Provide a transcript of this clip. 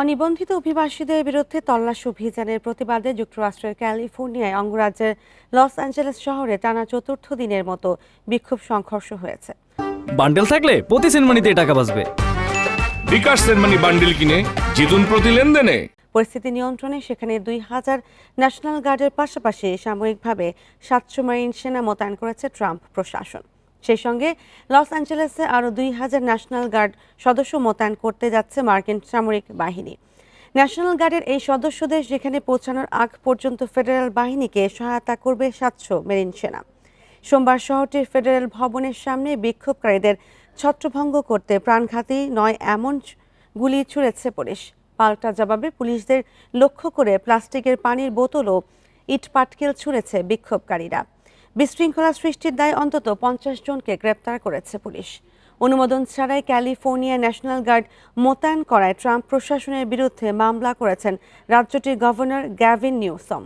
অনিবন্ধিত অভিবাসীদের বিরুদ্ধে তল্লাশ অভিযানের প্রতিবাদে যুক্তরাষ্ট্রের ক্যালিফোর্নিয়ায় অঙ্গরাজ্যের লস অ্যাঞ্জেলেস শহরে টানা চতুর্থ দিনের মতো বিক্ষোভ সংঘর্ষ হয়েছে। বান্ডেল থাকলে প্রতি সেনমানিতে টাকা বাঁচবে। বিকাশ সেনমানি বান্ডিল কিনে জিতুন প্রতি লেনদেনে। পরিস্থিতি নিয়ন্ত্রণে সেখানে দুই হাজার ন্যাশনাল গার্ডের পাশাপাশি সাময়িকভাবে সাতশো মারিন সেনা মোতায়েন করেছে ট্রাম্প প্রশাসন। সেই সঙ্গে লস অ্যাঞ্জেলেসে আরও দুই হাজার ন্যাশনাল গার্ড সদস্য মোতায়েন করতে যাচ্ছে মার্কিন সামরিক বাহিনী। ন্যাশনাল গার্ডের এই সদস্যদের যেখানে পৌঁছানোর আগ পর্যন্ত ফেডারেল বাহিনীকে সহায়তা করবে সাতশো মেরিন সেনা। সোমবার শহরটির ফেডারেল ভবনের সামনে বিক্ষোভকারীদের ছত্রভঙ্গ করতে প্রাণঘাতী নয় এমন গুলি ছুড়েছে পুলিশ। পাল্টা জবাবে পুলিশদের লক্ষ্য করে প্লাস্টিকের পানির বোতল ও ইট পাটকেল ছুঁড়েছে বিক্ষোভকারীরা। বিশৃঙ্খলা সৃষ্টির দায় অন্তত পঞ্চাশ জনকে গ্রেপ্তার করেছে পুলিশ। অনুমোদন ছাড়াই ক্যালিফোর্নিয়া ন্যাশনাল গার্ড মোতায়েন করায় ট্রাম্প প্রশাসনের বিরুদ্ধে মামলা করেছেন রাজ্যটির গভর্নর গ্যাভিন নিউসম।